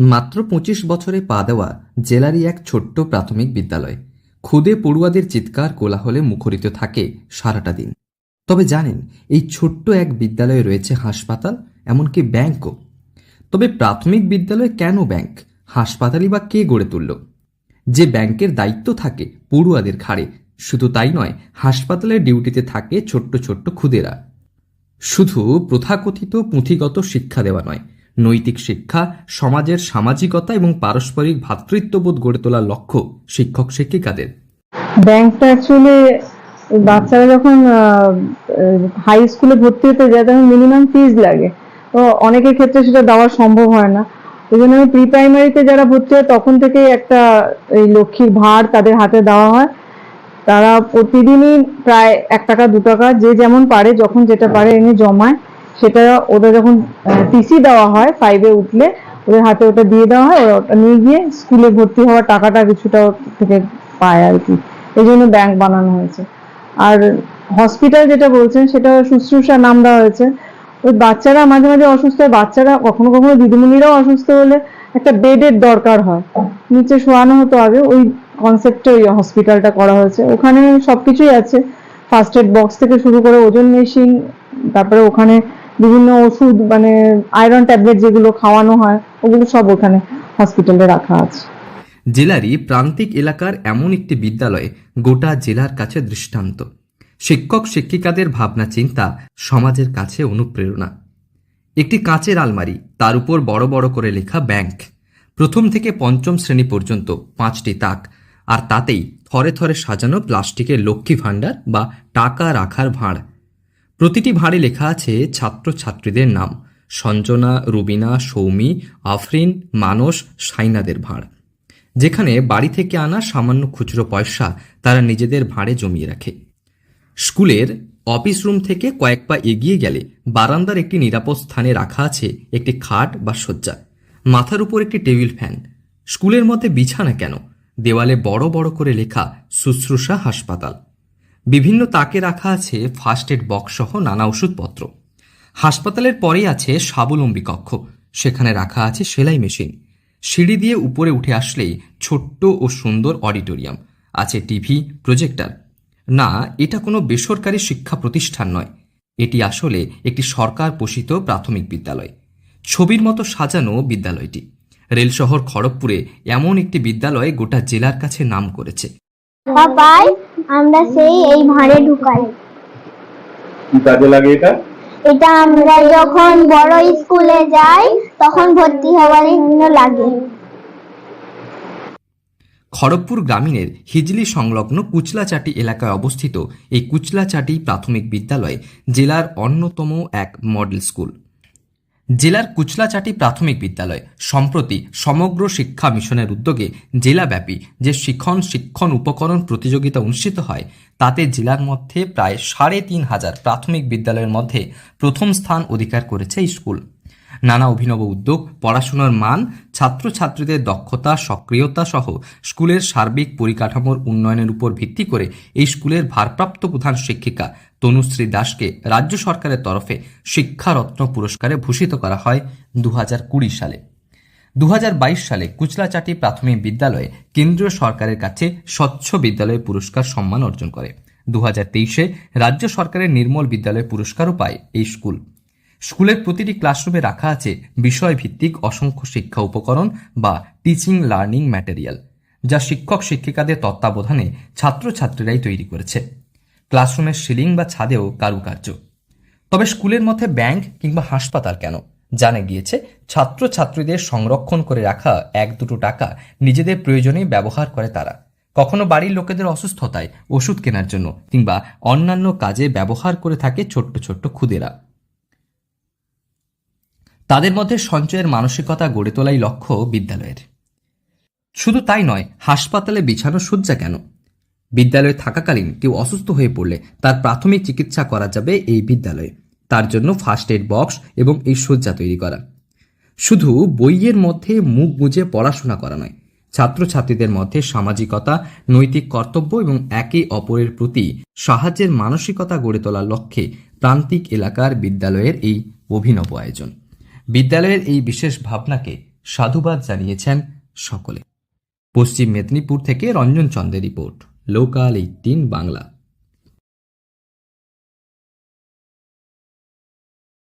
মাত্র পঁচিশ বছরে পা দেওয়া জেলারই এক ছোট্ট প্রাথমিক বিদ্যালয়। খুদে পড়ুয়াদের চিৎকার কোলাহলে মুখরিত থাকে সারাটা দিন। তবে জানেন, এই ছোট্ট এক বিদ্যালয়ে রয়েছে হাসপাতাল, এমনকি ব্যাংকও। তবে প্রাথমিক বিদ্যালয়ে কেন ব্যাংক? হাসপাতালই বা কে গড়ে তুলল? যে ব্যাংকের দায়িত্ব থাকে পড়ুয়াদের ঘাড়ে, শুধু তাই নয় হাসপাতালের ডিউটিতে থাকে ছোট্ট ছোট্ট খুদেরা। শুধু প্রথাকথিত পুঁথিগত শিক্ষা দেওয়া নয় নৈতিক শিক্ষা, সমাজের সামাজিকতা এবং পারস্পরিক ভ্রাতৃত্ববোধ গড়ে তোলার লক্ষ্য শিক্ষক শিক্ষিকাদের। ব্যাংকটা অ্যাকচুয়ালি বাচ্চারা যখন হাই স্কুলে ভর্তি হতে যায়, তখন মিনিমাম ফিজ লাগে। তো অনেকের ক্ষেত্রে সেটা দেওয়া সম্ভব হয় না। ওই জন্য আমি প্রি প্রাইমারিতে যারা ভর্তি হয়, তখন থেকেই একটা এই লক্ষ্মীর ভার তাদের হাতে দেওয়া হয়। তারা প্রতিদিনই প্রায় এক টাকা, দু টাকা, যে যেমন পারে, যখন যেটা পারে, এনে জমায়। সেটা ওদের যখন টিসি দেওয়া হয় ফাইভে উঠলে, ওদের হাতে ওটা দিয়ে দেওয়া হয়, ওরা ওটা নিয়ে গিয়ে স্কুলে ভর্তি হওয়ার টাকাটা কিছুটা থেকে পায় আর কি। এই জন্য ব্যাংক বানানো হয়েছে। আর হসপিটাল যেটা বলছেন, সেটা শুশ্রূষা নাম দেওয়া হয়েছে। ওই বাচ্চারা মাঝে মাঝে অসুস্থ হয়, বাচ্চারা কখনো কখনো দিদিমণিরাও অসুস্থ হলে একটা বেডের দরকার হয়। নিচে শোয়ানো হতো আগে, ওই কনসেপ্টে ওই হসপিটালটা করা হয়েছে। ওখানে সবকিছুই আছে। ফার্স্ট এড বক্স থেকে শুরু করে ওজন মেশিন তারপরে ওখানে বিভিন্ন ওষুধ মানে আয়রন ট্যাবলেট যেগুলো খাওয়ানো হয়, ওগুলো সব ওখানে হসপিটালে রাখা আছে। জেলারই প্রান্তিক এলাকার এমন একটি বিদ্যালয় গোটা জেলার কাছে দৃষ্টান্ত। শিক্ষক, শিক্ষিকাদের ভাবনা, চিন্তা সমাজের কাছে অনুপ্রেরণা। একটি কাঁচের আলমারি, তার উপর বড় বড় করে লেখা ব্যাংক। প্রথম থেকে পঞ্চম শ্রেণি পর্যন্ত পাঁচটি তাক, আর তাতেই থরে থরে সাজানো প্লাস্টিকের লক্ষ্মী ভাণ্ডার বা টাকা রাখার ভাঁড়। প্রতিটি ভাঁড়ে লেখা আছে ছাত্রছাত্রীদের নাম। সঞ্জনা, রুবিনা, সৌমি, আফরিন, মানস, সাইনাদের ভাঁড়। যেখানে বাড়ি থেকে আনা সামান্য খুচরো পয়সা তারা নিজেদের ভাঁড়ে জমিয়ে রাখে। স্কুলের অফিস রুম থেকে কয়েক পা এগিয়ে গেলে বারান্দার একটি নিরাপদ স্থানে রাখা আছে একটি খাট বা শয্যা। মাথার উপর একটি টেবিল ফ্যান। স্কুলের মধ্যে বিছানা কেন? দেওয়ালে বড় বড় করে লেখা শুশ্রূষা হাসপাতাল। বিভিন্ন তাকে রাখা আছে ফার্স্ট এড বক্স সহ নানা ওষুধপত্র। হাসপাতালের পরেই আছে স্বাবলম্বী কক্ষ। সেখানে রাখা আছে সেলাই মেশিন। সিঁড়ি দিয়ে উপরে উঠে আসলেই ছোট্ট ও সুন্দর অডিটোরিয়াম। আছে টিভি, প্রজেক্টর। না, এটা কোনো বেসরকারি শিক্ষা প্রতিষ্ঠান নয়। এটি আসলে একটি সরকার পোষিত প্রাথমিক বিদ্যালয়। ছবির মতো সাজানো বিদ্যালয়টি। রেল শহর খড়গপুরে এমন একটি বিদ্যালয় গোটা জেলার কাছে নাম করেছে। আমরা সেই এই ভাঁড়ে ঢুকাই। কি কাজে লাগে এটা? এটা আমরা যখন বড় স্কুলে যাই তখন ভর্তি হওয়ার জন্য লাগে। খড়গপুর গ্রামীণের হিজলি সংলগ্ন কুচলাচাটি এলাকায় অবস্থিত এই কুচলাচাটি প্রাথমিক বিদ্যালয় জেলার অন্যতম এক মডেল স্কুল। জেলার কুচলাচাটি প্রাথমিক বিদ্যালয়। সম্প্রতি সমগ্র শিক্ষা মিশনের উদ্যোগে জেলাব্যাপী যে শিক্ষণ শিক্ষণ উপকরণ প্রতিযোগিতা অনুষ্ঠিত হয়, তাতে জেলার মধ্যে প্রায় সাড়ে তিন হাজার প্রাথমিক বিদ্যালয়ের মধ্যে প্রথম স্থান অধিকার করেছে স্কুল। নানা অভিনব উদ্যোগ, পড়াশোনার মান, ছাত্রছাত্রীদের দক্ষতা, সক্রিয়তা সহ স্কুলের সার্বিক পরিকাঠামোর উন্নয়নের উপর ভিত্তি করে এই স্কুলের ভারপ্রাপ্ত প্রধান শিক্ষিকা তনুশ্রী দাসকে রাজ্য সরকারের তরফে শিক্ষারত্ন পুরস্কারে ভূষিত করা হয় দু হাজার কুড়ি সালে। দু হাজার বাইশ সালে কুচলাচাটি প্রাথমিক বিদ্যালয়ে কেন্দ্রীয় সরকারের কাছে স্বচ্ছ বিদ্যালয় পুরস্কার সম্মান অর্জন করে। দু রাজ্য সরকারের নির্মল বিদ্যালয় পুরস্কারও পায় এই স্কুল। স্কুলের প্রতিটি ক্লাসরুমে রাখা আছে বিষয়ভিত্তিক অসংখ্য শিক্ষা উপকরণ বা টিচিং লার্নিং ম্যাটেরিয়াল যা শিক্ষক শিক্ষিকাদের তত্ত্বাবধানে ছাত্রছাত্রীরাই তৈরি করেছে। ক্লাসরুমের সিলিং বা ছাদেও কারুকার্য। তবে স্কুলের মধ্যে ব্যাংক কিংবা হাসপাতাল কেন? জানা গিয়েছে, ছাত্রছাত্রীদের সংরক্ষণ করে রাখা এক দুটো টাকা নিজেদের প্রয়োজনে ব্যবহার করে তারা। কখনো বাড়ির লোকেদের অসুস্থতায় ওষুধ কেনার জন্য কিংবা অন্যান্য কাজে ব্যবহার করে থাকে ছোট্ট ছোট্ট খুদেরা। তাদের মধ্যে সঞ্চয়ের মানসিকতা গড়ে তোলাই লক্ষ্য বিদ্যালয়ের। শুধু তাই নয়, হাসপাতালে বিছানো শয্যা কেন? বিদ্যালয়ে থাকাকালীন কেউ অসুস্থ হয়ে পড়লে তার প্রাথমিক চিকিৎসা করা যাবে এই বিদ্যালয়ে। তার জন্য ফার্স্ট এড বক্স এবং এই শয্যা তৈরি করা। শুধু বইয়ের মধ্যে মুখ বুঝে পড়াশোনা করা নয়, ছাত্রছাত্রীদের মধ্যে সামাজিকতা, নৈতিক কর্তব্য এবং একে অপরের প্রতি সাহায্যের মানসিকতা গড়ে তোলার লক্ষ্যে প্রান্তিক এলাকার বিদ্যালয়ের এই অভিনব আয়োজন। বিদ্যালয়ের এই বিশেষ ভাবনাকে সাধুবাদ জানিয়েছেন সকলে। পশ্চিম মেদিনীপুর থেকে রঞ্জন চন্দ্রের রিপোর্ট, লোকাল এইটিন বাংলা।